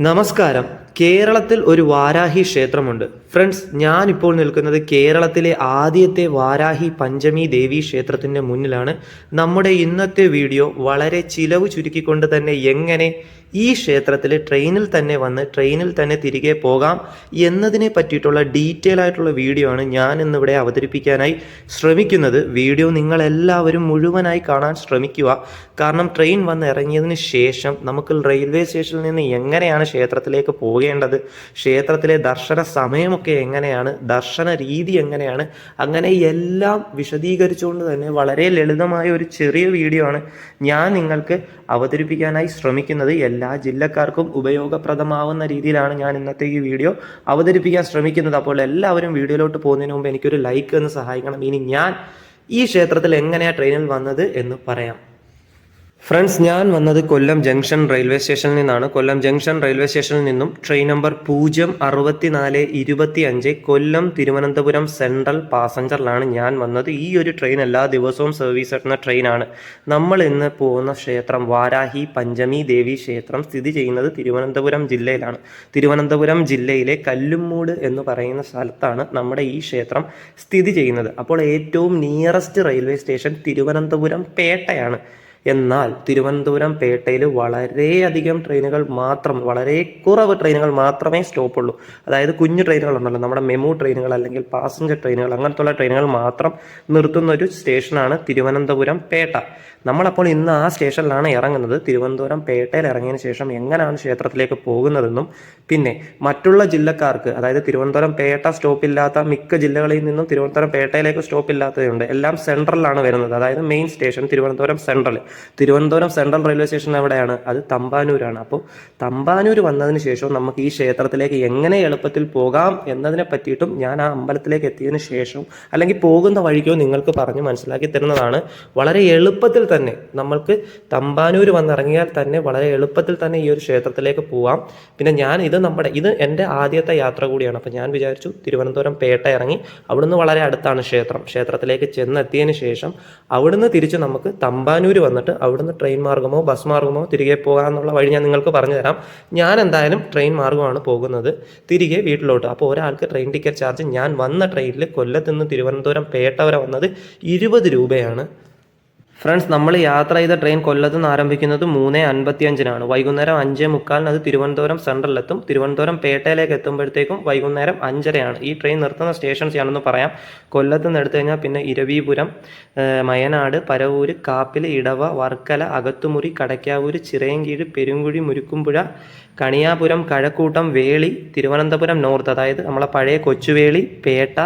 നമസ്കാരം കേരളത്തിൽ ഒരു വാരാഹി ക്ഷേത്രമുണ്ട്. ഫ്രണ്ട്സ് ഞാനിപ്പോൾ നിൽക്കുന്നത് കേരളത്തിലെ ആദ്യത്തെ വാരാഹി പഞ്ചമി ദേവി ക്ഷേത്രത്തിന്റെ മുന്നിലാണ്. നമ്മുടെ ഇന്നത്തെ വീഡിയോ വളരെ ചിലവ് ചുരുക്കിക്കൊണ്ട് തന്നെ എങ്ങനെ ഈ ക്ഷേത്രത്തിൽ ട്രെയിനിൽ തന്നെ വന്ന് ട്രെയിനിൽ തന്നെ തിരികെ പോകാം എന്നതിനെ പറ്റിയിട്ടുള്ള ഡീറ്റെയിൽ ആയിട്ടുള്ള വീഡിയോ ആണ് ഞാൻ ഇന്നിവിടെ അവതരിപ്പിക്കാനായി ശ്രമിക്കുന്നത്. വീഡിയോ നിങ്ങളെല്ലാവരും മുഴുവനായി കാണാൻ ശ്രമിക്കുക. കാരണം ട്രെയിൻ വന്ന് ഇറങ്ങിയതിന് ശേഷം നമുക്ക് റെയിൽവേ സ്റ്റേഷനിൽ നിന്ന് എങ്ങനെയാണ് ക്ഷേത്രത്തിലേക്ക് പോകേണ്ടത്? ക്ഷേത്രത്തിലെ ദർശന സമയമൊക്കെ എങ്ങനെയാണ്? ദർശന രീതി എങ്ങനെയാണ്? അങ്ങനെ എല്ലാം വിശദീകരിച്ചുകൊണ്ട് തന്നെ വളരെ ലളിതമായ ഒരു ചെറിയ വീഡിയോ ആണ് ഞാൻ നിങ്ങൾക്ക് അവതരിപ്പിക്കാനായി ശ്രമിക്കുന്നത്. എല്ലാ ജില്ലക്കാർക്കും ഉപയോഗപ്രദമാവുന്ന രീതിയിലാണ് ഞാൻ ഇന്നത്തെ ഈ വീഡിയോ അവതരിപ്പിക്കാൻ ശ്രമിക്കുന്നത്. അപ്പോൾ എല്ലാവരും വീഡിയോയിലോട്ട് പോകുന്നതിന് മുമ്പ് എനിക്കൊരു ലൈക്ക് എന്ന് സഹായിക്കണം. ഇനി ഞാൻ ഈ ക്ഷേത്രത്തിൽ എങ്ങനെയാണ് ട്രെയിനിൽ വന്നത് എന്ന് പറയാം. ഫ്രണ്ട്സ് ഞാൻ വന്നത് കൊല്ലം ജംഗ്ഷൻ റെയിൽവേ സ്റ്റേഷനിൽ നിന്നാണ്. കൊല്ലം ജംഗ്ഷൻ റെയിൽവേ സ്റ്റേഷനിൽ നിന്നും ട്രെയിൻ നമ്പർ പൂജ്യം അറുപത്തിനാല് ഇരുപത്തി അഞ്ച് കൊല്ലം തിരുവനന്തപുരം സെൻട്രൽ പാസഞ്ചറിലാണ് ഞാൻ വന്നത്. ഈ ഒരു ട്രെയിൻ എല്ലാ ദിവസവും സർവീസ് നടത്തുന്ന ട്രെയിനാണ്. നമ്മൾ ഇന്ന് പോകുന്ന ക്ഷേത്രം വാരാഹി പഞ്ചമി ദേവി ക്ഷേത്രം സ്ഥിതി ചെയ്യുന്നത് തിരുവനന്തപുരം ജില്ലയിലാണ്. തിരുവനന്തപുരം ജില്ലയിലെ കല്ലുമ്മൂട് എന്ന് പറയുന്ന സ്ഥലത്താണ് നമ്മുടെ ഈ ക്ഷേത്രം സ്ഥിതി ചെയ്യുന്നത്. അപ്പോൾ ഏറ്റവും നിയറസ്റ്റ് റെയിൽവേ സ്റ്റേഷൻ തിരുവനന്തപുരം പേട്ടയാണ്. എന്നാൽ തിരുവനന്തപുരം പേട്ടയിൽ വളരെയധികം ട്രെയിനുകൾ മാത്രം വളരെ കുറവ് ട്രെയിനുകൾ മാത്രമേ സ്റ്റോപ്പ് ഉള്ളൂ അതായത് കുഞ്ഞു ട്രെയിനുകൾ ഉണ്ടല്ലോ നമ്മുടെ മെമു ട്രെയിനുകൾ അല്ലെങ്കിൽ പാസഞ്ചർ ട്രെയിനുകൾ അങ്ങനത്തുള്ള ട്രെയിനുകൾ മാത്രം നിർത്തുന്ന ഒരു സ്റ്റേഷനാണ് തിരുവനന്തപുരം പേട്ട. നമ്മളപ്പോൾ ഇന്ന് ആ സ്റ്റേഷനിലാണ് ഇറങ്ങുന്നത്. തിരുവനന്തപുരം പേട്ടയിൽ ഇറങ്ങിയതിന് ശേഷം എങ്ങനെയാണ് ക്ഷേത്രത്തിലേക്ക് പോകുന്നതെന്നും പിന്നെ മറ്റുള്ള ജില്ലക്കാർക്ക് അതായത് തിരുവനന്തപുരം പേട്ട സ്റ്റോപ്പില്ലാത്ത മിക്ക ജില്ലകളിൽ നിന്നും തിരുവനന്തപുരം പേട്ടയിലേക്ക് സ്റ്റോപ്പ് ഇല്ലാത്തതുണ്ട് എല്ലാം സെൻട്രലിലാണ് വരുന്നത്. അതായത് main station Thiruvananthapuram central Thiruvananthapuram central railway station എവിടെയാണ്? അത് തമ്പാനൂരാണ്. അപ്പോൾ തമ്പാനൂർ വന്നതിന് ശേഷം നമുക്ക് ഈ ക്ഷേത്രത്തിലേക്ക് എങ്ങനെ എളുപ്പത്തിൽ പോകാം എന്നതിനെ പറ്റിയിട്ടും ഞാൻ ആ അമ്പലത്തിലേക്ക് എത്തിയതിന് ശേഷം അല്ലെങ്കിൽ പോകുന്ന വഴിക്കോ നിങ്ങൾക്ക് പറഞ്ഞ് മനസ്സിലാക്കി തരുന്നതാണ്. വളരെ എളുപ്പത്തിൽ തന്നെ നമ്മൾക്ക് തമ്പാനൂർ വന്നിറങ്ങിയാൽ തന്നെ വളരെ എളുപ്പത്തിൽ തന്നെ ഈ ഒരു ക്ഷേത്രത്തിലേക്ക് പോവാം. പിന്നെ ഞാൻ ഇത് നമ്മുടെ ഇത് എന്റെ ആദ്യത്തെ യാത്ര കൂടിയാണ്. അപ്പോൾ ഞാൻ വിചാരിച്ചു തിരുവനന്തപുരം പേട്ട ഇറങ്ങി അവിടുന്ന് വളരെ അടുത്താണ് ക്ഷേത്രം. ക്ഷേത്രത്തിലേക്ക് ചെന്നെത്തിയതിന് ശേഷം അവിടുന്ന് തിരിച്ച് നമുക്ക് തമ്പാനൂർ വന്നിട്ട് അവിടുന്ന് ട്രെയിൻ മാർഗമോ ബസ് മാർഗമോ തിരികെ പോകാമെന്നുള്ള വഴി ഞാൻ നിങ്ങൾക്ക് പറഞ്ഞു തരാം. ഞാൻ എന്തായാലും ട്രെയിൻ മാർഗമാണ് പോകുന്നത്. തിരികെ വീട്ടിലോട്ട്. അപ്പോൾ ഒരാൾക്ക് ട്രെയിൻ ടിക്കറ്റ് ചാർജ് ഞാൻ വന്ന ട്രെയിനിൽ കൊല്ലത്ത് നിന്ന് തിരുവനന്തപുരം പേട്ട വരെ വന്നത് ഇരുപത് രൂപയാണ്. ഫ്രണ്ട്സ് നമ്മൾ യാത്ര ചെയ്ത ട്രെയിൻ കൊല്ലത്ത് നിന്ന് ആരംഭിക്കുന്നത് മൂന്ന് അൻപത്തി അഞ്ചിനാണ് വൈകുന്നേരം അഞ്ചേ മുക്കാലിന് അത് തിരുവനന്തപുരം സെൻട്രലിലെത്തും. തിരുവനന്തപുരം പേട്ടയിലേക്ക് എത്തുമ്പോഴത്തേക്കും വൈകുന്നേരം അഞ്ചരയാണ്. ഈ ട്രെയിൻ നിർത്തുന്ന സ്റ്റേഷൻസ് ഞാനൊന്ന് പറയാം. കൊല്ലത്ത് നിന്ന് എടുത്തു കഴിഞ്ഞാൽ പിന്നെ ഇരവിപുരം മയനാട് പരവൂര് കാപ്പിൽ ഇടവ വർക്കല അകത്തുമുറി കടയ്ക്കാവൂര് ചിറയൻകീഴ് പെരുങ്കുഴി മുരുക്കുമ്പുഴ കണിയാപുരം കഴക്കൂട്ടം വേളി തിരുവനന്തപുരം നോർത്ത്. അതായത് നമ്മളെ പഴയ കൊച്ചുവേളി പേട്ട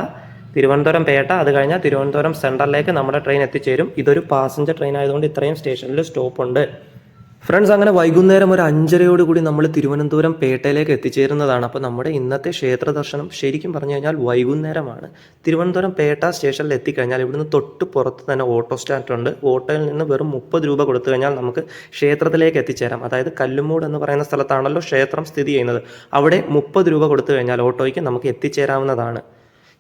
തിരുവനന്തപുരം പേട്ട അത് കഴിഞ്ഞാൽ തിരുവനന്തപുരം സെൻട്രലിലേക്ക് നമ്മുടെ ട്രെയിൻ എത്തിച്ചേരും. ഇതൊരു പാസഞ്ചർ ട്രെയിൻ ആയതുകൊണ്ട് ഇത്രയും സ്റ്റേഷനിൽ സ്റ്റോപ്പ് ഉണ്ട്. ഫ്രണ്ട്സ് അങ്ങനെ വൈകുന്നേരം ഒരു അഞ്ചരയോട് കൂടി നമ്മൾ തിരുവനന്തപുരം പേട്ടയിലേക്ക് എത്തിച്ചേരുന്നതാണ്. അപ്പോൾ നമ്മുടെ ഇന്നത്തെ ക്ഷേത്ര ദർശനം ശരിക്കും പറഞ്ഞു കഴിഞ്ഞാൽ വൈകുന്നേരമാണ്. തിരുവനന്തപുരം പേട്ട സ്റ്റേഷനിൽ എത്തിക്കഴിഞ്ഞാൽ ഇവിടുന്ന് തൊട്ട് പുറത്ത് തന്നെ ഓട്ടോ സ്റ്റാൻഡ് ഉണ്ട്. ഓട്ടോയിൽ നിന്ന് വെറും മുപ്പത് രൂപ കൊടുത്തു കഴിഞ്ഞാൽ നമുക്ക് ക്ഷേത്രത്തിലേക്ക് എത്തിച്ചേരാം. അതായത് കല്ലുമൂട് എന്ന് പറയുന്ന സ്ഥലത്താണല്ലോ ക്ഷേത്രം സ്ഥിതി ചെയ്യുന്നത്. അവിടെ മുപ്പത് രൂപ കൊടുത്തു കഴിഞ്ഞാൽ ഓട്ടോയ്ക്ക് നമുക്ക് എത്തിച്ചേരാവുന്നതാണ്.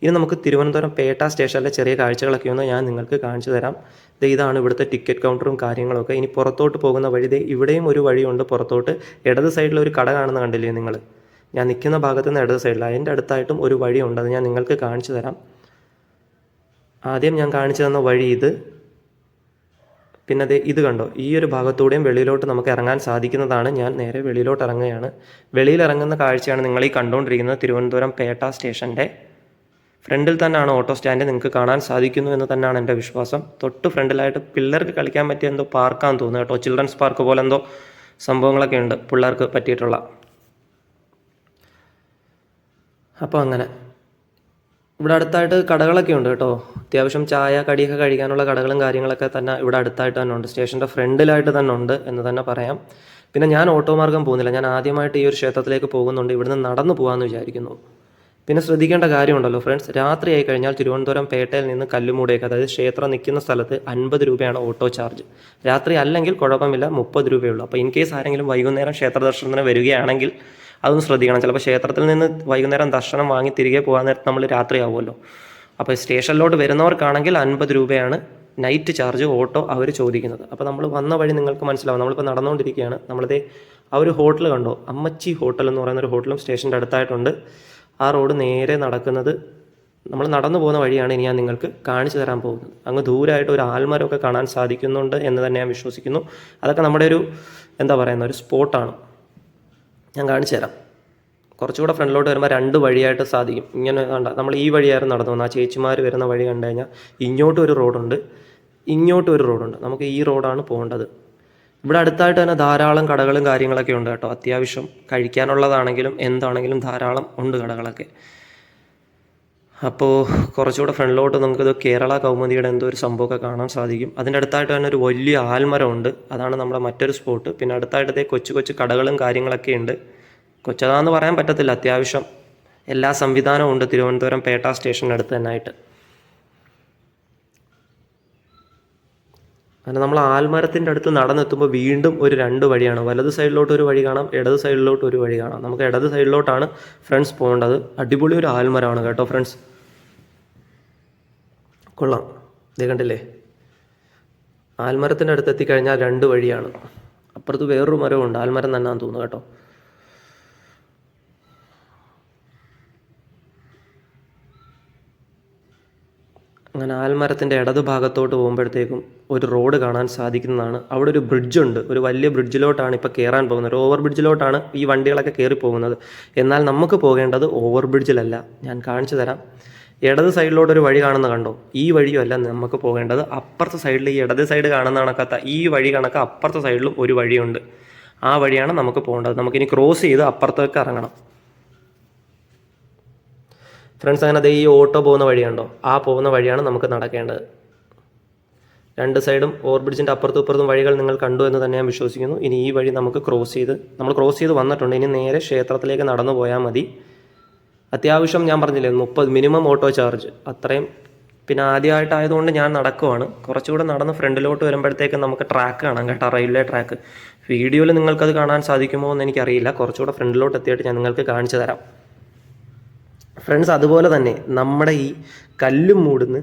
ഇനി നമുക്ക് തിരുവനന്തപുരം പേട്ട സ്റ്റേഷനിലെ ചെറിയ കാഴ്ചകളൊക്കെ ഒന്ന് ഞാൻ നിങ്ങൾക്ക് കാണിച്ചു തരാം. ഇതാണ് ഇവിടുത്തെ ടിക്കറ്റ് കൗണ്ടറും കാര്യങ്ങളൊക്കെ. ഇനി പുറത്തോട്ട് പോകുന്ന വഴി ദേ ഇവിടെയും ഒരു വഴിയുണ്ട് പുറത്തോട്ട്. ഇടത് സൈഡിൽ ഒരു കട കാണുന്ന കണ്ടില്ലേ നിങ്ങൾ? ഞാൻ നിൽക്കുന്ന ഭാഗത്ത് നിന്ന് ഇടത് സൈഡിൽ അതിന്റെ അടുത്തായിട്ടും ഒരു വഴിയുണ്ട്. അത് ഞാൻ നിങ്ങൾക്ക് കാണിച്ചു തരാം. ആദ്യം ഞാൻ കാണിച്ചു തന്ന വഴി ഇത്. പിന്നെ ദേ ഇത് കണ്ടോ? ഈ ഒരു ഭാഗത്തൂടെയും വെളിയിലോട്ട് നമുക്ക് ഇറങ്ങാൻ സാധിക്കുന്നതാണ്. ഞാൻ നേരെ വെളിയിലോട്ട് ഇറങ്ങുകയാണ്. വെളിയിൽ ഇറങ്ങുന്ന കാഴ്ചയാണ് നിങ്ങൾ ഈ കണ്ടുകൊണ്ടിരിക്കുന്നത്. തിരുവനന്തപുരം പേട്ട സ്റ്റേഷന്റെ ഫ്രണ്ടിൽ തന്നെയാണ് ഓട്ടോ സ്റ്റാൻഡ് നിങ്ങൾക്ക് കാണാൻ സാധിക്കുന്നു എന്ന് തന്നെയാണ് എന്റെ വിശ്വാസം. തൊട്ട് ഫ്രണ്ടിലായിട്ട് പിള്ളേർക്ക് കളിക്കാൻ പറ്റിയ എന്തോ പാർക്കാന്ന് തോന്നുന്നു കേട്ടോ. ചിൽഡ്രൻസ് പാർക്ക് പോലെ എന്തോ സംഭവങ്ങളൊക്കെ ഉണ്ട് പിള്ളേർക്ക് പറ്റിയിട്ടുള്ള. അപ്പോൾ അങ്ങനെ. ഇവിടെ അടുത്തായിട്ട് കടകളൊക്കെ ഉണ്ട് കേട്ടോ. അത്യാവശ്യം ചായ കടിയൊക്കെ കഴിക്കാനുള്ള കടകളും കാര്യങ്ങളൊക്കെ തന്നെ ഇവിടെ അടുത്തായിട്ട് തന്നെ ഉണ്ട്. സ്റ്റേഷന്റെ ഫ്രണ്ടിലായിട്ട് തന്നെ ഉണ്ട് എന്ന് തന്നെ പറയാം. പിന്നെ ഞാൻ ഓട്ടോ മാർഗം പോകുന്നില്ല. ഞാൻ ആദ്യമായിട്ട് ഈ ഒരു ക്ഷേത്രത്തിലേക്ക് പോകുന്നുണ്ട്. ഇവിടുന്ന് നടന്നു പോകാമെന്ന് വിചാരിക്കുന്നു. പിന്നെ ശ്രദ്ധിക്കേണ്ട കാര്യമുണ്ടല്ലോ ഫ്രണ്ട്സ്. രാത്രി ആയി കഴിഞ്ഞാൽ തിരുവനന്തപുരം പേട്ടയിൽ നിന്ന് കല്ലുമൂടേക്ക് അതായത് ക്ഷേത്രം നിൽക്കുന്ന സ്ഥലത്ത് അൻപത് രൂപയാണ് ഓട്ടോ ചാർജ് രാത്രി അല്ലെങ്കിൽ കുഴപ്പമില്ല മുപ്പത് രൂപയുള്ളൂ. അപ്പോൾ ഇൻ കേസ് ആരെങ്കിലും വൈകുന്നേരം ക്ഷേത്ര ദർശനത്തിന് വരികയാണെങ്കിൽ അതൊന്ന് ശ്രദ്ധിക്കണം. ചിലപ്പോൾ ക്ഷേത്രത്തിൽ നിന്ന് വൈകുന്നേരം ദർശനം വാങ്ങി തിരികെ പോകാൻ നേരത്ത് നമ്മൾ രാത്രിയാവുമല്ലോ. അപ്പോൾ സ്റ്റേഷനിലോട്ട് വരുന്നവർക്കാണെങ്കിൽ അൻപത് രൂപയാണ് നൈറ്റ് ചാർജ് ഓട്ടോ അവർ ചോദിക്കുന്നത്. അപ്പോൾ നമ്മൾ വന്ന വഴി നിങ്ങൾക്ക് മനസ്സിലാവും. നമ്മളിപ്പോൾ നടന്നുകൊണ്ടിരിക്കുകയാണ്. നമ്മളിതേ ആ ഒരു ഹോട്ടൽ കണ്ടോ? അമ്മച്ചി ഹോട്ടൽ എന്ന് പറയുന്ന ഒരു ഹോട്ടലും സ്റ്റേഷന്റെ അടുത്തായിട്ടുണ്ട്. ആ റോഡ് നേരെ നടക്കുന്നത് നമ്മൾ നടന്നു പോകുന്ന വഴിയാണ് ഇനി ഞാൻ നിങ്ങൾക്ക് കാണിച്ചു തരാൻ പോകുന്നത്. അങ്ങ് ദൂരമായിട്ട് ഒരു ആൽമരമൊക്കെ കാണാൻ സാധിക്കുന്നുണ്ട് എന്ന് തന്നെ ഞാൻ വിശ്വസിക്കുന്നു. അതൊക്കെ നമ്മുടെ ഒരു എന്താ പറയുന്ന ഒരു സ്പോട്ടാണ്. ഞാൻ കാണിച്ചു തരാം. കുറച്ചുകൂടെ ഫ്രണ്ടിലോട്ട് വരുമ്പോൾ രണ്ട് വഴിയായിട്ട് സാധിക്കും. ഇങ്ങനെ കണ്ട നമ്മൾ ഈ വഴിയായിരുന്നു നടന്നു വന്നത് ആ ചേച്ചിമാർ വരുന്ന വഴി കണ്ടു കഴിഞ്ഞാൽ ഇങ്ങോട്ടും ഒരു റോഡുണ്ട്. ഇങ്ങോട്ടും ഒരു റോഡുണ്ട്. നമുക്ക് ഈ റോഡാണ് പോകേണ്ടത്. ഇവിടെ അടുത്തായിട്ട് തന്നെ ധാരാളം കടകളും കാര്യങ്ങളൊക്കെ ഉണ്ട് കേട്ടോ. അത്യാവശ്യം കഴിക്കാനുള്ളതാണെങ്കിലും എന്താണെങ്കിലും ധാരാളം ഉണ്ട് കടകളൊക്കെ. അപ്പോൾ കുറച്ചുകൂടെ ഫ്രണ്ടിലോട്ട് നമുക്കിത് കേരള കൗമുദിയുടെ എന്തോ ഒരു സംഭവമൊക്കെ കാണാൻ സാധിക്കും. അതിന്റെ അടുത്തായിട്ട് തന്നെ ഒരു വലിയ ആൽമരം ഉണ്ട്. അതാണ് നമ്മുടെ മറ്റൊരു സ്പോട്ട്. പിന്നെ അടുത്തായിട്ടത്തെ കൊച്ചു കൊച്ചു കടകളും കാര്യങ്ങളൊക്കെ ഉണ്ട്. കൊച്ചതാന്ന് പറയാൻ പറ്റത്തില്ല. അത്യാവശ്യം എല്ലാ സംവിധാനവും ഉണ്ട്. തിരുവനന്തപുരം പേട്ട സ്റ്റേഷന്റെ അടുത്ത് തന്നെ ആയിട്ട് അങ്ങനെ നമ്മൾ ആൽമരത്തിന്റെ അടുത്ത് നടന്നെത്തുമ്പോൾ വീണ്ടും ഒരു രണ്ട് വഴിയാണ്. വലത് സൈഡിലോട്ട് ഒരു വഴി കാണാം ഇടത് സൈഡിലോട്ട് ഒരു വഴി കാണാം. നമുക്ക് ഇടത് സൈഡിലോട്ടാണ് ഫ്രണ്ട്സ് പോകേണ്ടത്. അടിപൊളി ഒരു ആൽമരമാണ് കേട്ടോ ഫ്രണ്ട്സ്. കൊള്ളാം. ഇത് കണ്ടില്ലേ? ആൽമരത്തിന്റെ അടുത്ത് എത്തിക്കഴിഞ്ഞാൽ രണ്ട് വഴിയാണ്. അപ്പുറത്ത് വേറൊരു മരമുണ്ട് ആൽമരം തന്നെയാണെന്ന് തോന്നുന്നു കേട്ടോ. അങ്ങനെ ആൽമരത്തിന്റെ ഇടതു ഭാഗത്തോട്ട് പോകുമ്പോഴത്തേക്കും ഒരു റോഡ് കാണാൻ സാധിക്കുന്നതാണ്. അവിടെ ഒരു ബ്രിഡ്ജുണ്ട് ഒരു വലിയ ബ്രിഡ്ജിലോട്ടാണ് ഇപ്പോൾ കയറാൻ പോകുന്നത്. ഒരു ഓവർ ബ്രിഡ്ജിലോട്ടാണ് ഈ വണ്ടികളൊക്കെ കയറി പോകുന്നത്. എന്നാൽ നമുക്ക് പോകേണ്ടത് ഓവർ ബ്രിഡ്ജിലല്ല ഞാൻ കാണിച്ചു തരാം. ഇടത് സൈഡിലോട്ട് ഒരു വഴി കാണുന്ന കണ്ടോ? ഈ വഴിയുമല്ല നമുക്ക് പോകേണ്ടത്. അപ്പുറത്തെ സൈഡിൽ ഈ ഇടത് സൈഡ് കാണുന്ന കണക്കാത്ത ഈ വഴി കണക്ക് അപ്പുറത്തെ സൈഡിലും ഒരു വഴിയുണ്ട്. ആ വഴിയാണ് നമുക്ക് പോകേണ്ടത്. നമുക്കിനി ക്രോസ് ചെയ്ത് അപ്പുറത്തേക്ക് ഇറങ്ങണം. ഫ്രണ്ട്സ് അങ്ങനെ ദേ ഈ ഓട്ടോ പോകുന്ന വഴിയുണ്ടോ? ആ പോകുന്ന വഴിയാണ് നമുക്ക് നടക്കേണ്ടത്. രണ്ട് സൈഡും ഓവർ ബ്രിഡ്ജിന്റെ അപ്പുറത്തും ഇപ്പുറത്തും വഴികൾ നിങ്ങൾ കണ്ടു എന്ന് തന്നെ ഞാൻ വിശ്വസിക്കുന്നു. ഇനി ഈ വഴി നമുക്ക് ക്രോസ് ചെയ്ത് നമ്മൾ ക്രോസ് ചെയ്ത് വന്നിട്ടുണ്ട്. ഇനി നേരെ ക്ഷേത്രത്തിലേക്ക് നടന്നു പോയാൽ മതി. അത്യാവശ്യം ഞാൻ പറഞ്ഞില്ലേ മുപ്പത് മിനിമം ഓട്ടോ ചാർജ് അത്രയും പിന്നെ ആദ്യമായിട്ടായതുകൊണ്ട് ഞാൻ നടക്കുവാണ്. കുറച്ചുകൂടെ നടന്ന് ഫ്രണ്ടിലോട്ട് വരുമ്പോഴത്തേക്കും നമുക്ക് ട്രാക്ക് കാണാം കേട്ടോ റെയിൽവേ ട്രാക്ക് വീഡിയോയിൽ നിങ്ങൾക്കത് കാണാൻ സാധിക്കുമോ എന്ന് എനിക്കറിയില്ല. കുറച്ചുകൂടെ ഫ്രണ്ടിലോട്ട് എത്തിയിട്ട് ഞാൻ നിങ്ങൾക്ക് കാണിച്ചു തരാം. ഫ്രണ്ട്സ് അതുപോലെ തന്നെ നമ്മുടെ ഈ കല്ലും മൂടുന്ന്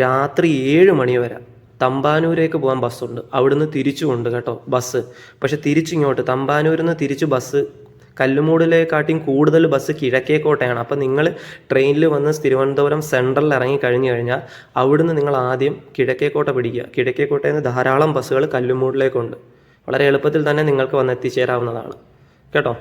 രാത്രി ഏഴ് മണി വരെ തമ്പാനൂരേക്ക് പോകാൻ ബസ്സുണ്ട്. അവിടുന്ന് തിരിച്ചുമുണ്ട് കേട്ടോ ബസ്. പക്ഷെ തിരിച്ചിങ്ങോട്ട് തമ്പാനൂരിൽ നിന്ന് തിരിച്ച് ബസ് കല്ലുമൂടിലേക്കാട്ടിയും കൂടുതൽ ബസ് കിഴക്കേക്കോട്ടയാണ് അപ്പോൾ നിങ്ങൾ ട്രെയിനിൽ വന്ന് തിരുവനന്തപുരം സെൻട്രലിൽ ഇറങ്ങി കഴിഞ്ഞു കഴിഞ്ഞാൽ അവിടുന്ന് നിങ്ങൾ ആദ്യം കിഴക്കേക്കോട്ട പിടിക്കുക. കിഴക്കേക്കോട്ടയിൽ നിന്ന് ധാരാളം ബസ്സുകൾ കല്ലുമൂടിലേക്കുണ്ട് വളരെ എളുപ്പത്തിൽ തന്നെ നിങ്ങൾക്ക് വന്ന് എത്തിച്ചേരാവുന്നതാണ്. കേട്ടോ?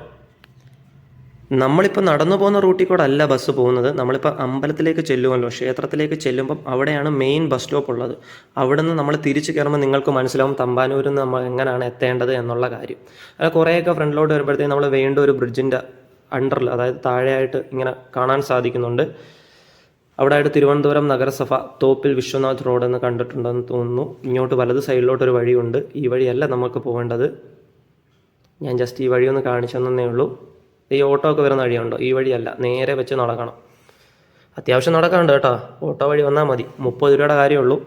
നമ്മളിപ്പോൾ നടന്നു പോകുന്ന റൂട്ടിൽ കൂടെ അല്ല ബസ് പോകുന്നത്. നമ്മളിപ്പോൾ അമ്പലത്തിലേക്ക് ചെല്ലുമല്ലോ ക്ഷേത്രത്തിലേക്ക് ചെല്ലുമ്പം അവിടെയാണ് മെയിൻ ബസ് സ്റ്റോപ്പ് ഉള്ളത്. അവിടെ നിന്ന് നമ്മൾ തിരിച്ചു കയറുമ്പോൾ നിങ്ങൾക്ക് മനസ്സിലാവും തമ്പാനൂരിൽ നിന്ന് നമ്മൾ എങ്ങനെയാണ് എത്തേണ്ടത് എന്നുള്ള കാര്യം. അത് കുറേയൊക്കെ ഫ്രണ്ടിലോട്ട് വരുമ്പോഴത്തേക്കും നമ്മൾ വേണ്ട ഒരു ബ്രിഡ്ജിന്റെ അണ്ടറിൽ അതായത് താഴെയായിട്ട് ഇങ്ങനെ കാണാൻ സാധിക്കുന്നുണ്ട്. അവിടെ ആയിട്ട് തിരുവനന്തപുരം നഗരസഭ തോപ്പിൽ വിശ്വനാഥ് റോഡ് എന്ന് കണ്ടിട്ടുണ്ടെന്ന് തോന്നുന്നു. ഇങ്ങോട്ട് വലത് സൈഡിലോട്ട് ഒരു വഴിയുണ്ട്. ഈ വഴിയല്ല നമുക്ക് പോകേണ്ടത് ഞാൻ ജസ്റ്റ് ഈ വഴി ഒന്ന് കാണിച്ചു തന്നേ ഉള്ളൂ. ഈ ഓട്ടോ ഒക്കെ വരുന്ന വഴിയുണ്ടോ ഈ വഴിയല്ല നേരെ വെച്ച് നടക്കണം. അത്യാവശ്യം നടക്കാണ്ട് കേട്ടോ. ഓട്ടോ വഴി വന്നാൽ മതി. മുപ്പത് രൂപയുടെ കാര്യമുള്ളൂ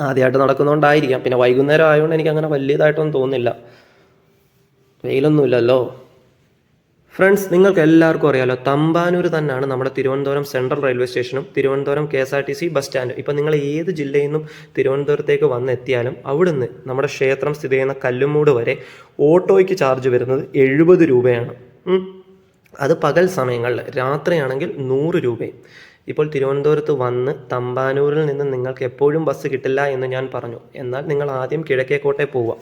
ആദ്യമായിട്ട് നടക്കുന്നതുകൊണ്ടായിരിക്കാം പിന്നെ വൈകുന്നേരം ആയതുകൊണ്ട് എനിക്ക് അങ്ങനെ വലിയതായിട്ടൊന്നും തോന്നുന്നില്ല. വെയിലൊന്നുമില്ലല്ലോ. ഫ്രണ്ട്സ് നിങ്ങൾക്ക് എല്ലാവർക്കും അറിയാലോ തമ്പാനൂർ തന്നെയാണ് നമ്മുടെ തിരുവനന്തപുരം സെൻട്രൽ റെയിൽവേ സ്റ്റേഷനും Thiruvananthapuram K S R T C bus സ്റ്റാൻഡും. ഇപ്പം നിങ്ങൾ ഏത് ജില്ലയിൽ നിന്നും തിരുവനന്തപുരത്തേക്ക് വന്നെത്തിയാലും അവിടുന്ന് നമ്മുടെ ക്ഷേത്രം സ്ഥിതി ചെയ്യുന്ന കല്ലുമൂട് വരെ ഓട്ടോയ്ക്ക് ചാർജ് വരുന്നത് എഴുപത് രൂപയാണ്. അത് പകൽ സമയങ്ങളിൽ രാത്രിയാണെങ്കിൽ നൂറ് രൂപയും. ഇപ്പോൾ തിരുവനന്തപുരത്ത് വന്ന് തമ്പാനൂരിൽ നിന്ന് നിങ്ങൾക്ക് എപ്പോഴും ബസ് കിട്ടില്ല എന്ന് ഞാൻ പറഞ്ഞു. എന്നാൽ നിങ്ങൾ ആദ്യം കിഴക്കേക്കോട്ടെ പോവുക.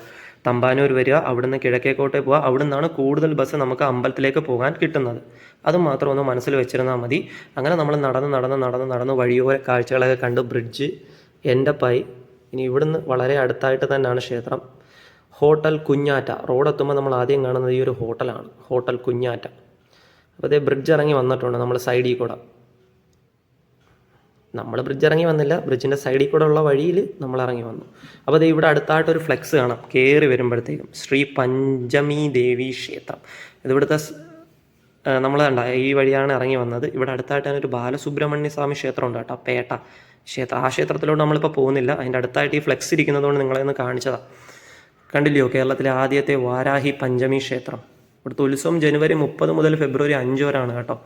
തമ്പാനൂർ വരിക അവിടുന്ന് കിഴക്കേക്കോട്ടെ പോവുക. അവിടെ നിന്നാണ് കൂടുതൽ ബസ് നമുക്ക് അമ്പലത്തിലേക്ക് പോകാൻ കിട്ടുന്നത്. അത് മാത്രം ഒന്ന് മനസ്സിൽ വെച്ചിരുന്നാൽ മതി. അങ്ങനെ നമ്മൾ നടന്ന് നടന്ന് നടന്ന് നടന്ന് വഴിയോര കാഴ്ചകളൊക്കെ കണ്ട് ബ്രിഡ്ജ് എന്റെ പൈ ഇനി ഇവിടുന്ന് വളരെ അടുത്തായിട്ട് തന്നെയാണ് ക്ഷേത്രം. ഹോട്ടൽ കുഞ്ഞാറ്റ. റോഡ് എത്തുമ്പോൾ നമ്മൾ ആദ്യം കാണുന്നത് ഈ ഒരു ഹോട്ടലാണ്. ഹോട്ടൽ കുഞ്ഞാറ്റ. അപ്പോൾ അതേ ബ്രിഡ്ജ് ഇറങ്ങി വന്നിട്ടുണ്ട് നമ്മൾ സൈഡിൽ കൂടെ. നമ്മൾ ബ്രിഡ്ജ് ഇറങ്ങി വന്നില്ല. ബ്രിഡ്ജിന്റെ സൈഡിൽ കൂടെ ഉള്ള വഴിയിൽ നമ്മൾ ഇറങ്ങി വന്നു. അപ്പോൾ ദേ ഇവിടെ അടുത്തായിട്ട് ഒരു ഫ്ലെക്സ് കാണാം. കയറി വരുമ്പോഴത്തേക്കും ശ്രീ പഞ്ചമി ദേവി ക്ഷേത്രം. ഇതിവിടുത്തെ നമ്മൾ കണ്ട ഈ വഴിയാണ് ഇറങ്ങി വന്നത്. ഇവിടെ അടുത്തായിട്ട് തന്നെ ഒരു ബാലസുബ്രഹ്മണ്യ സ്വാമി ക്ഷേത്രം ഉണ്ട് കേട്ടോ പേട്ട ക്ഷേത്രം. ആ ക്ഷേത്രത്തിലോട്ട് നമ്മളിപ്പോൾ പോകുന്നില്ല. അതിന്റെ അടുത്തായിട്ട് ഈ ഫ്ലെക്സ് ഇരിക്കുന്നതുകൊണ്ട് നിങ്ങളെ ഒന്ന് കാണിച്ചതാണ് കണ്ടില്ലയോ? കേരളത്തിലെ ആദ്യത്തെ വാരാഹി പഞ്ചമി ക്ഷേത്രം. ഇവിടുത്തെ ഉത്സവം ജനുവരി മുപ്പത് മുതൽ ഫെബ്രുവരി അഞ്ച് വരെയാണ് കേട്ടോ.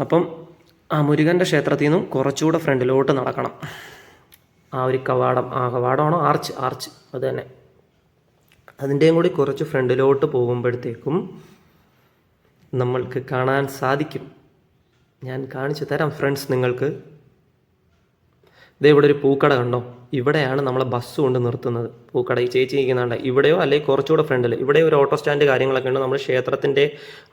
അപ്പം ആ മുരുകന്റെ ക്ഷേത്രത്തിൽ നിന്നും കുറച്ചുകൂടെ ഫ്രണ്ടിലോട്ട് നടക്കണം. ആ ഒരു കവാടം ആ കവാടമാണോ? ആർച്ച് ആർച്ച് അത് തന്നെ. അതിന്റെയും കൂടി കുറച്ച് ഫ്രണ്ടിലോട്ട് പോകുമ്പോഴത്തേക്കും നമ്മൾക്ക് കാണാൻ സാധിക്കും. ഞാൻ കാണിച്ചു തരാം ഫ്രണ്ട്സ് നിങ്ങൾക്ക്. ഇതേ ഇവിടെ ഒരു പൂക്കട കണ്ടോ? ഇവിടെയാണ് നമ്മളെ ബസ് കൊണ്ട് നിർത്തുന്നത്. പൂക്കട ഈ ചേച്ചി നിൽക്കുന്നുണ്ട് ഇവിടെയോ അല്ലെങ്കിൽ കുറച്ചുകൂടെ ഫ്രണ്ടിൽ ഇവിടെ ഒരു ഓട്ടോ സ്റ്റാൻഡ് കാര്യങ്ങളൊക്കെ ഉണ്ട്. നമ്മൾ ക്ഷേത്രത്തിന്റെ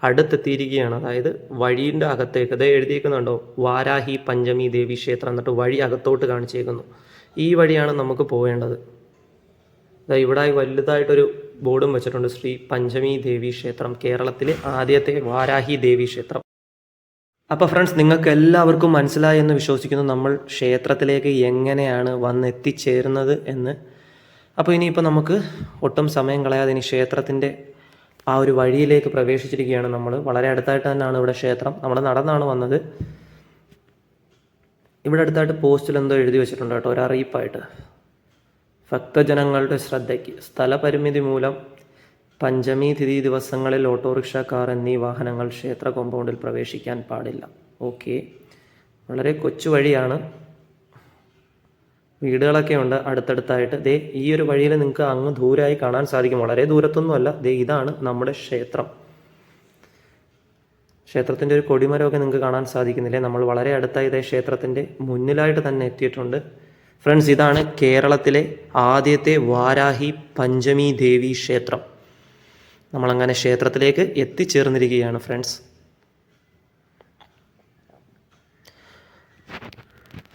അടുത്തെത്തിയിരിക്കുകയാണ്. അതായത് വഴിയുടെ അകത്തേക്ക്. ഇതേ എഴുതിയിരിക്കുന്നുണ്ടോ വാരാഹി പഞ്ചമി ദേവി ക്ഷേത്രം എന്നിട്ട് വഴി അകത്തോട്ട് കാണിച്ചേക്കുന്നു. ഈ വഴിയാണ് നമുക്ക് പോകേണ്ടത് ഇവിടെ വലുതായിട്ടൊരു ബോർഡും വെച്ചിട്ടുണ്ട്. ശ്രീ പഞ്ചമി ദേവി ക്ഷേത്രം കേരളത്തിലെ ആദ്യത്തെ വാരാഹി ദേവി ക്ഷേത്രം. അപ്പോൾ ഫ്രണ്ട്സ് നിങ്ങൾക്ക് എല്ലാവർക്കും മനസ്സിലായി എന്ന് വിശ്വസിക്കുന്നു നമ്മൾ ക്ഷേത്രത്തിലേക്ക് എങ്ങനെയാണ് വന്നെത്തിച്ചേരുന്നത് എന്ന്. അപ്പോൾ ഇനിയിപ്പോൾ നമുക്ക് ഒട്ടും സമയം കളയാതെ ഇനി ക്ഷേത്രത്തിന്റെ ആ ഒരു വഴിയിലേക്ക് പ്രവേശിച്ചിരിക്കുകയാണ് നമ്മൾ വളരെ അടുത്തായിട്ട് തന്നെയാണ് ഇവിടെ ക്ഷേത്രം. നമ്മൾ നടന്നാണ് വന്നത്. ഇവിടെ അടുത്തായിട്ട് പോസ്റ്റിൽ എന്തോ എഴുതി വെച്ചിട്ടുണ്ട് കേട്ടോ ഒരു ഭക്തജനങ്ങളുടെ ശ്രദ്ധയ്ക്ക് സ്ഥലപരിമിതി മൂലം പഞ്ചമി തിഥി ദിവസങ്ങളിൽ ഓട്ടോറിക്ഷ കാർ എന്നീ വാഹനങ്ങൾ ക്ഷേത്ര കോമ്പൗണ്ടിൽ പ്രവേശിക്കാൻ പാടില്ല. ഓക്കെ വളരെ കൊച്ചു വഴിയാണ്. വീടുകളൊക്കെ ഉണ്ട്. അടുത്തടുത്തായിട്ട് ദേ ഈ ഒരു വഴിയിൽ നിങ്ങൾക്ക് അങ്ങ് ദൂരമായി കാണാൻ സാധിക്കും. വളരെ ദൂരത്തൊന്നുമല്ല. ദേ ഇതാണ് നമ്മുടെ ക്ഷേത്രം. ക്ഷേത്രത്തിന്റെ ഒരു കൊടിമരമൊക്കെ നിങ്ങൾക്ക് കാണാൻ സാധിക്കുന്നില്ലേ? നമ്മൾ വളരെ അടുത്തായി ഇതേ ക്ഷേത്രത്തിന്റെ മുന്നിലായിട്ട് തന്നെ എത്തിയിട്ടുണ്ട്. ഫ്രണ്ട്സ് ഇതാണ് കേരളത്തിലെ ആദ്യത്തെ വാരാഹി പഞ്ചമി ദേവി ക്ഷേത്രം. നമ്മളങ്ങനെ ക്ഷേത്രത്തിലേക്ക് എത്തിച്ചേർന്നിരിക്കുകയാണ് ഫ്രണ്ട്സ്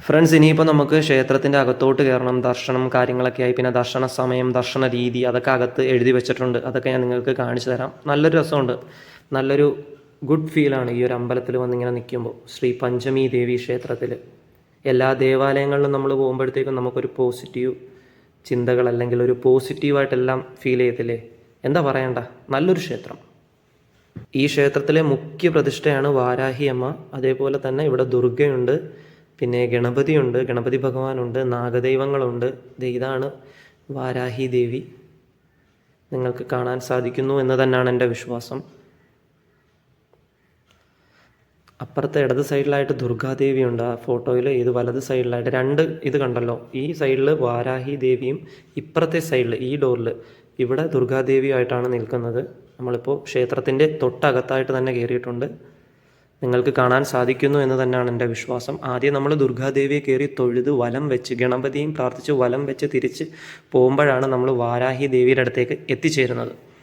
ഫ്രണ്ട്സ് ഇനിയിപ്പോൾ നമുക്ക് ക്ഷേത്രത്തിന്റെ അകത്തോട്ട് കയറണം. ദർശനം കാര്യങ്ങളൊക്കെ ആയി. പിന്നെ ദർശന സമയം ദർശന രീതി അതൊക്കെ അകത്ത് എഴുതി വെച്ചിട്ടുണ്ട്. അതൊക്കെ ഞാൻ നിങ്ങൾക്ക് കാണിച്ചു തരാം. നല്ലൊരു രസമുണ്ട്. നല്ലൊരു ഗുഡ് ഫീലാണ് ഈ ഒരു അമ്പലത്തിൽ വന്നിങ്ങനെ നിൽക്കുമ്പോൾ. ശ്രീ പഞ്ചമി ദേവി ക്ഷേത്രത്തിൽ. എല്ലാ ദേവാലയങ്ങളിലും നമ്മൾ പോകുമ്പോഴത്തേക്കും നമുക്കൊരു പോസിറ്റീവ് ചിന്തകൾ അല്ലെങ്കിൽ ഒരു പോസിറ്റീവായിട്ടെല്ലാം ഫീൽ ചെയ്യത്തില്ലേ? എന്താ പറയണ്ട? നല്ലൊരു ക്ഷേത്രം. ഈ ക്ഷേത്രത്തിലെ മുഖ്യ പ്രതിഷ്ഠയാണ് വാരാഹി അമ്മ. അതേപോലെ തന്നെ ഇവിടെ ദുർഗയുണ്ട് പിന്നെ ഗണപതിയുണ്ട് ഗണപതി ഭഗവാനുണ്ട് നാഗദൈവങ്ങളുണ്ട്. ഇതാണ് വാരാഹി ദേവി. നിങ്ങൾക്ക് കാണാൻ സാധിക്കുന്നു എന്ന് തന്നെയാണ് എന്റെ വിശ്വാസം. അപ്പുറത്തെ ഇടത് സൈഡിലായിട്ട് ദുർഗാദേവി ഉണ്ട് ആ ഫോട്ടോയിൽ ഇത് വലത് സൈഡിലായിട്ട് രണ്ട് ഇത് കണ്ടല്ലോ. ഈ സൈഡിൽ വാരാഹി ദേവിയും ഇപ്പുറത്തെ സൈഡിൽ ഈ ഡോറിൽ ഇവിടെ ദുർഗാദേവിയായിട്ടാണ് നിൽക്കുന്നത്. നമ്മളിപ്പോൾ ക്ഷേത്രത്തിന്റെ തൊട്ടകത്തായിട്ട് തന്നെ കയറിയിട്ടുണ്ട്. നിങ്ങൾക്ക് കാണാൻ സാധിക്കുന്നു എന്ന് തന്നെയാണ് എന്റെ വിശ്വാസം. ആദ്യം നമ്മൾ ദുർഗാദേവിയെ കയറി തൊഴുത് വലം വെച്ച് ഗണപതിയും പ്രാർത്ഥിച്ച് വലം വെച്ച് തിരിച്ച് പോകുമ്പോഴാണ് നമ്മൾ വാരാഹി ദേവിയുടെ അടുത്തേക്ക് എത്തിച്ചേരുന്നത്.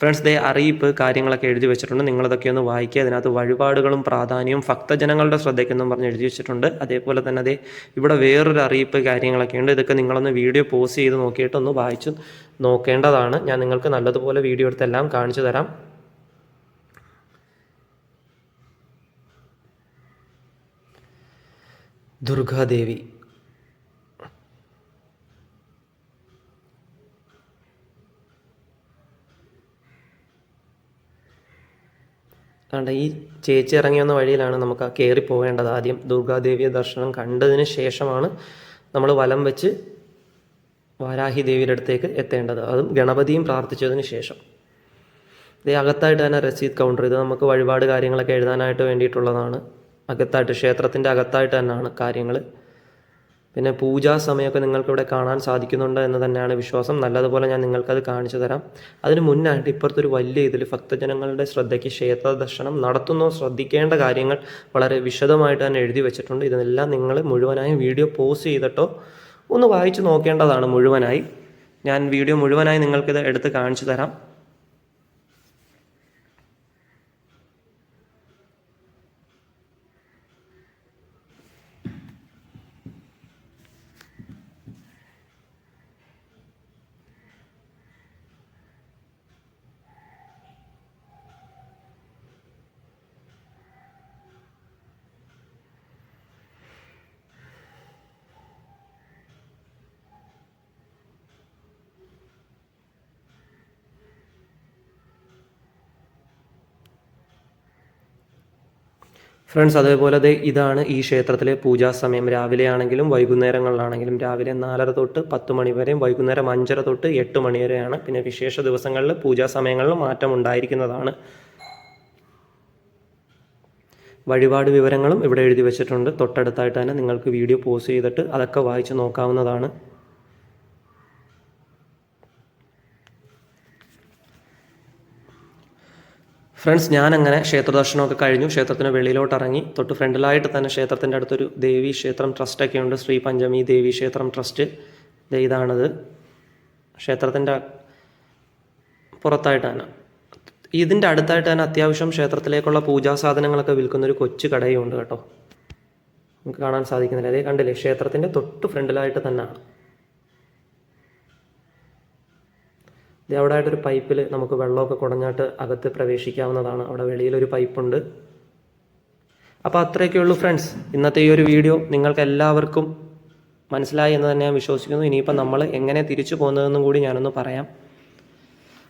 ഫ്രണ്ട്സ് ദേ അറിയിപ്പ് കാര്യങ്ങളൊക്കെ എഴുതി വെച്ചിട്ടുണ്ട്. നിങ്ങളതൊക്കെ ഒന്ന് വായിക്കുക. അതിനകത്ത് വഴിപാടുകളും പ്രാധാന്യവും ഭക്തജനങ്ങളുടെ ശ്രദ്ധയ്ക്കെന്നും പറഞ്ഞ് എഴുതി വെച്ചിട്ടുണ്ട്. അതേപോലെ തന്നെ അതേ ഇവിടെ വേറൊരു അറിയിപ്പ് കാര്യങ്ങളൊക്കെ ഉണ്ട്. ഇതൊക്കെ നിങ്ങളൊന്ന് വീഡിയോ പോസ് ചെയ്ത് നോക്കിയിട്ട് ഒന്ന് വായിച്ചു നോക്കേണ്ടതാണ്. ഞാൻ നിങ്ങൾക്ക് നല്ലതുപോലെ വീഡിയോ എടുത്തെല്ലാം കാണിച്ചു തരാം. ദുർഗാദേവി. അതുകൊണ്ട് ഈ ചേച്ചി ഇറങ്ങി വന്ന വഴിയിലാണ് നമുക്ക് ആ കയറി പോകേണ്ടത് ആദ്യം ദുർഗാദേവിയെ ദർശനം കണ്ടതിന് ശേഷമാണ് നമ്മൾ വലം വെച്ച് വാരാഹി ദേവിയുടെ അടുത്തേക്ക് എത്തേണ്ടത്. അതും ഗണപതിയും പ്രാർത്ഥിച്ചതിന് ശേഷം. ഇത് അകത്തായിട്ട് തന്നെ രസീത് കൗണ്ടർ ഇത് നമുക്ക് വഴിപാട് കാര്യങ്ങളൊക്കെ എഴുതാനായിട്ട് വേണ്ടിയിട്ടുള്ളതാണ്. അകത്തായിട്ട് ക്ഷേത്രത്തിന്റെ അകത്തായിട്ട് തന്നെയാണ് കാര്യങ്ങൾ പിന്നെ പൂജാ സമയമൊക്കെ നിങ്ങൾക്ക് ഇവിടെ കാണാൻ സാധിക്കുന്നുണ്ട് എന്ന് തന്നെയാണ് വിശ്വാസം. നല്ലതുപോലെ ഞാൻ നിങ്ങൾക്കത് കാണിച്ചു തരാം. അതിന് മുന്നായിട്ട് ഇപ്പുറത്തൊരു വലിയ ഇതിൽ ഭക്തജനങ്ങളുടെ ശ്രദ്ധയ്ക്ക് ക്ഷേത്ര ദർശനം നടത്തുന്നോ. ശ്രദ്ധിക്കേണ്ട കാര്യങ്ങൾ വളരെ വിശദമായിട്ട് തന്നെ എഴുതി വെച്ചിട്ടുണ്ട്. ഇതെല്ലാം നിങ്ങൾ മുഴുവനായും വീഡിയോ പോസ് ചെയ്തിട്ടോ ഒന്ന് വായിച്ചു നോക്കേണ്ടതാണ് മുഴുവനായി. ഞാൻ വീഡിയോ മുഴുവനായി നിങ്ങൾക്കിത് എടുത്ത് കാണിച്ചു തരാം. ഫ്രണ്ട്സ് അതേപോലെ ദേ ഇതാണ് ഈ ക്ഷേത്രത്തിലെ പൂജാ സമയം. രാവിലെ ആണെങ്കിലും വൈകുന്നേരങ്ങളിലാണെങ്കിലും രാവിലെ നാലര തൊട്ട് പത്ത് മണി വരെയും വൈകുന്നേരം അഞ്ചര തൊട്ട് എട്ട് മണി വരെയാണ്. പിന്നെ വിശേഷ ദിവസങ്ങളിൽ പൂജാ സമയങ്ങളിൽ മാറ്റം ഉണ്ടായിരിക്കുന്നതാണ്. വഴിപാട് വിവരങ്ങളും ഇവിടെ എഴുതി വെച്ചിട്ടുണ്ട്. തൊട്ടടുത്തായിട്ട് തന്നെ നിങ്ങൾക്ക് വീഡിയോ പോസ് ചെയ്തിട്ട് അതൊക്കെ വായിച്ച് നോക്കാവുന്നതാണ്. ഫ്രണ്ട്സ് ഞാനങ്ങനെ അങ്ങനെ ക്ഷേത്ര ദർശനമൊക്കെ കഴിഞ്ഞു. ക്ഷേത്രത്തിന് വെളിയിലോട്ട് ഇറങ്ങി തൊട്ട് ഫ്രണ്ടിലായിട്ട് തന്നെ ക്ഷേത്രത്തിന്റെ അടുത്തൊരു ദേവി ക്ഷേത്രം ട്രസ്റ്റൊക്കെ ഉണ്ട്. ശ്രീ പഞ്ചമി ദേവി ക്ഷേത്രം ട്രസ്റ്റ് ഇതാണത്. ക്ഷേത്രത്തിന്റെ പുറത്തായിട്ട് തന്നെ. ഇതിന്റെ അടുത്തായിട്ട് തന്നെ അത്യാവശ്യം ക്ഷേത്രത്തിലേക്കുള്ള പൂജാ സാധനങ്ങളൊക്കെ വിൽക്കുന്ന ഒരു കൊച്ചു കടയും ഉണ്ട് കേട്ടോ. നമുക്ക് കാണാൻ സാധിക്കുന്നില്ല. അതേ കണ്ടില്ലേ? ക്ഷേത്രത്തിന്റെ തൊട്ട് ഫ്രണ്ടിലായിട്ട് തന്നെയാണ്. ഇത് അവിടെ ആയിട്ടൊരു പൈപ്പിൽ നമുക്ക് വെള്ളമൊക്കെ കുടഞ്ഞാട്ട് അകത്ത് പ്രവേശിക്കാവുന്നതാണ്. അവിടെ വെളിയിലൊരു പൈപ്പുണ്ട്. അപ്പോൾ അത്രയൊക്കെ ഉള്ളൂ ഫ്രണ്ട്സ്. ഇന്നത്തെ ഈ ഒരു വീഡിയോ നിങ്ങൾക്ക് എല്ലാവർക്കും മനസ്സിലായി എന്ന് തന്നെ ഞാൻ വിശ്വസിക്കുന്നു. ഇനിയിപ്പോൾ നമ്മൾ എങ്ങനെ തിരിച്ചു പോകുന്നതെന്നും കൂടി ഞാനൊന്ന് പറയാം.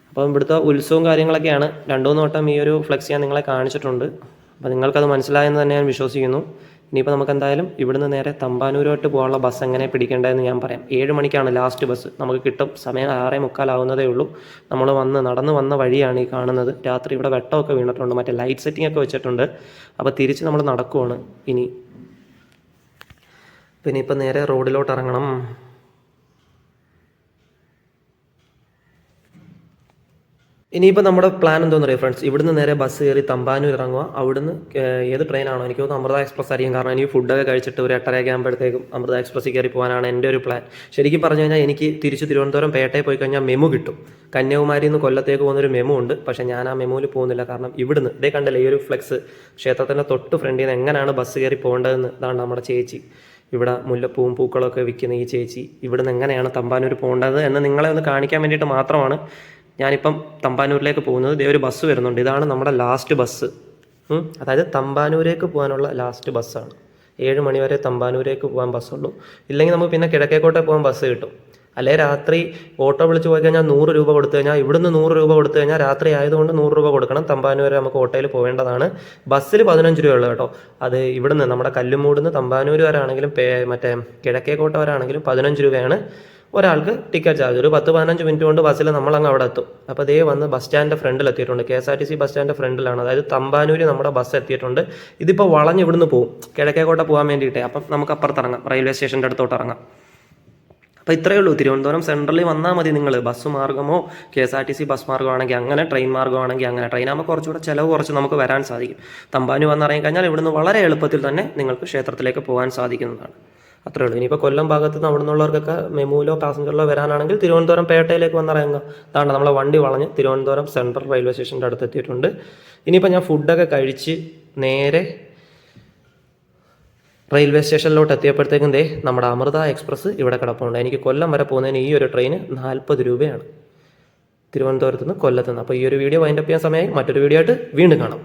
അപ്പം ഇവിടുത്തെ ഉത്സവവും കാര്യങ്ങളൊക്കെയാണ്. രണ്ടു മൂന്ന് വട്ടം ഈ ഒരു ഫ്ലെക്സ് ഞാൻ നിങ്ങളെ കാണിച്ചിട്ടുണ്ട്. അപ്പോൾ നിങ്ങൾക്കത് മനസ്സിലായെന്ന് തന്നെ ഞാൻ വിശ്വസിക്കുന്നു. ഇനിയിപ്പോൾ നമുക്ക് എന്തായാലും ഇവിടുന്ന് നേരെ തമ്പാനൂരോട്ട് പോകാനുള്ള ബസ് എങ്ങനെ പിടിക്കേണ്ടതെന്ന് ഞാൻ പറയാം. ഏഴ് മണിക്കാണ് ലാസ്റ്റ് ബസ് നമുക്ക് കിട്ടും. സമയം ആറേ മുക്കാലാവുന്നതേ ഉള്ളൂ. നമ്മൾ വന്ന് നടന്ന് വന്ന വഴിയാണ് ഈ കാണുന്നത്. രാത്രി ഇവിടെ വെട്ടമൊക്കെ വീണിട്ടുണ്ട്. മറ്റേ ലൈറ്റ് സെറ്റിംഗ് ഒക്കെ വെച്ചിട്ടുണ്ട്. അപ്പോൾ തിരിച്ച് നമ്മൾ നടക്കുവാണ്. ഇനി. പിന്നെ ഇപ്പം നേരെ റോഡിലോട്ട് ഇറങ്ങണം. ഇനിയിപ്പോൾ നമ്മുടെ പ്ലാൻ എന്താണെന്ന് അറിയാം ഫ്രണ്ട്സ് ഇവിടുന്ന് നേരെ ബസ് കയറി തമ്പാനൂർ ഇറങ്ങുക. അവിടുന്ന് ഏത് ട്രെയിനാണോ എനിക്ക് തോന്നുന്നു അമൃത എക്സ്പ്രസ് ആയിരിക്കും. കാരണം എനിക്ക് ഫുഡൊക്കെ കഴിച്ചിട്ട് ഒരു എട്ടരയൊക്കെ ആകുമ്പോഴത്തേക്കും അമൃത എക്സ്പ്രസ് കയറി പോകാനാണ് എന്റെ ഒരു പ്ലാൻ ശരിക്കും പറഞ്ഞു കഴിഞ്ഞാൽ എനിക്ക് തിരിച്ച് തിരുവനന്തപുരം പേട്ടയിൽ പോയി കഴിഞ്ഞാൽ മെമു കിട്ടും. കന്യാകുമാരി നിന്ന് കൊല്ലത്തേക്ക് പോകുന്നൊരു മെമു ഉണ്ട്. പക്ഷേ ഞാൻ ആ മെമുവിൽ പോകുന്നില്ല. കാരണം ഇവിടുന്ന് ഇതേ കണ്ടല്ലേ ഈ ഒരു ഫ്ലെക്സ് ക്ഷേത്രത്തിന്റെ തൊട്ട് ഫ്രണ്ടിൽ നിന്ന് എങ്ങനെയാണ് ബസ് കയറി പോകേണ്ടതെന്ന് ഇതാണ് നമ്മുടെ ചേച്ചി. ഇവിടെ മുല്ലപ്പൂവും പൂക്കളൊക്കെ വിൽക്കുന്ന ഈ ചേച്ചി. ഇവിടുന്ന് എങ്ങനെയാണ് തമ്പാനൂർ പോകേണ്ടത് എന്ന് നിങ്ങളെ ഒന്ന് കാണിക്കാൻ വേണ്ടിയിട്ട് മാത്രമാണ് ഞാനിപ്പം തമ്പാനൂരിലേക്ക് പോകുന്നത് ഇതേ ഒരു ബസ് വരുന്നുണ്ട്. ഇതാണ് നമ്മുടെ ലാസ്റ്റ് ബസ്. അതായത് തമ്പാനൂരേക്ക് പോകാനുള്ള ലാസ്റ്റ് ബസ്സാണ് ഏഴ് മണിവരെ തമ്പാനൂരേക്ക് പോകാൻ ബസ്സുള്ളൂ ഇല്ലെങ്കിൽ നമുക്ക് പിന്നെ കിഴക്കേക്കോട്ടെ പോകാൻ ബസ് കിട്ടും. അല്ലെ രാത്രി ഓട്ടോ വിളിച്ച് പോയി കഴിഞ്ഞാൽ നൂറ് രൂപ കൊടുത്തു കഴിഞ്ഞാൽ ഇവിടുന്ന് നൂറ് രൂപ കൊടുത്തു കഴിഞ്ഞാൽ രാത്രി ആയതുകൊണ്ട് നൂറ് രൂപ കൊടുക്കണം. തമ്പാനൂർ വരെ നമുക്ക് ഓട്ടോയിൽ പോവേണ്ടതാണ്. ബസ്സിൽ പതിനഞ്ച് രൂപയുള്ളൂ കേട്ടോ. അത് ഇവിടുന്ന് നമ്മുടെ കല്ലുമൂടുന്ന് തമ്പാനൂർ വരെ ആണെങ്കിലും മറ്റേ കിഴക്കേക്കോട്ട വരെ ആണെങ്കിലും പതിനഞ്ച് രൂപയാണ്. ഒരാൾക്ക് ടിക്കറ്റ് ചാർജ് ഒരു പത്ത് പതിനഞ്ച് മിനിറ്റ് കൊണ്ട് ബസ്സിൽ നമ്മളങ്ങ് അവിടെ എത്തും. അപ്പോൾ ദേ വന്ന് ബസ് സ്റ്റാൻഡിന്റെ ഫ്രണ്ടിൽ എത്തിയിട്ടുണ്ട്. K S R T C bus സ്റ്റാൻഡിന്റെ ഫ്രണ്ടിലാണ് അതായത് തമ്പാനൂര് നമ്മുടെ ബസ് എത്തിയിട്ടുണ്ട്. ഇതിപ്പോൾ വളഞ്ഞ് ഇവിടുന്ന് പോകും കിഴക്കേക്കോട്ട പോകാൻ വേണ്ടിയിട്ട്. അപ്പം നമുക്ക് അപ്പുറത്ത് ഇറങ്ങാം റെയിൽവേ സ്റ്റേഷന്റെ അടുത്തോട്ട് ഇറങ്ങാം അപ്പോൾ ഇത്രയേ ഉള്ളൂ. തിരുവനന്തപുരം സെൻട്രലിൽ വന്നാൽ മതി നിങ്ങൾ bus മാർഗമോ K S R T C bus മാർഗമാണെങ്കിൽ അങ്ങനെ ട്രെയിൻ മാർഗമാണെങ്കിൽ അങ്ങനെ. ട്രെയിനാകുമ്പോൾ കുറച്ചുകൂടെ ചിലവ് കുറച്ച് നമുക്ക് വരാൻ സാധിക്കും. തമ്പാനു വന്നിറങ്ങി കഴിഞ്ഞാൽ ഇവിടുന്ന് വളരെ എളുപ്പത്തിൽ തന്നെ നിങ്ങൾക്ക് ക്ഷേത്രത്തിലേക്ക് പോകാൻ സാധിക്കുന്നതാണ്. അത്രേ ഉള്ളൂ. ഇനിയിപ്പോൾ കൊല്ലം ഭാഗത്ത് നിന്ന് അവിടെ നിന്നുള്ളവർക്കൊക്കെ മെമുവിലോ പാസഞ്ചറിലോ വരാനാണെങ്കിൽ തിരുവനന്തപുരം പേട്ടയിലേക്ക് വന്നിറങ്ങുക അതാണ് നമ്മളെ വണ്ടി വളഞ്ഞ് തിരുവനന്തപുരം സെൻട്രൽ റെയിൽവേ സ്റ്റേഷന്റെ അടുത്ത് എത്തിയിട്ടുണ്ട്. ഇനിയിപ്പോൾ ഞാൻ ഫുഡൊക്കെ കഴിച്ച് നേരെ റെയിൽവേ സ്റ്റേഷനിലോട്ട് എത്തിയപ്പോഴത്തേക്കും ദേ നമ്മുടെ അമൃത എക്സ്പ്രസ് ഇവിടെ കിടപ്പുണ്ട്. എനിക്ക് കൊല്ലം വരെ പോകുന്നതിന് ഈ ഒരു ട്രെയിന് നാൽപ്പത് രൂപയാണ് തിരുവനന്തപുരത്ത് നിന്ന് കൊല്ലത്ത് നിന്ന് അപ്പോൾ ഈ ഒരു വീഡിയോ വൈൻഡപ്പ് ചെയ്യാൻ സമയമായി. മറ്റൊരു വീഡിയോ ആയിട്ട് വീണ്ടും കാണാം.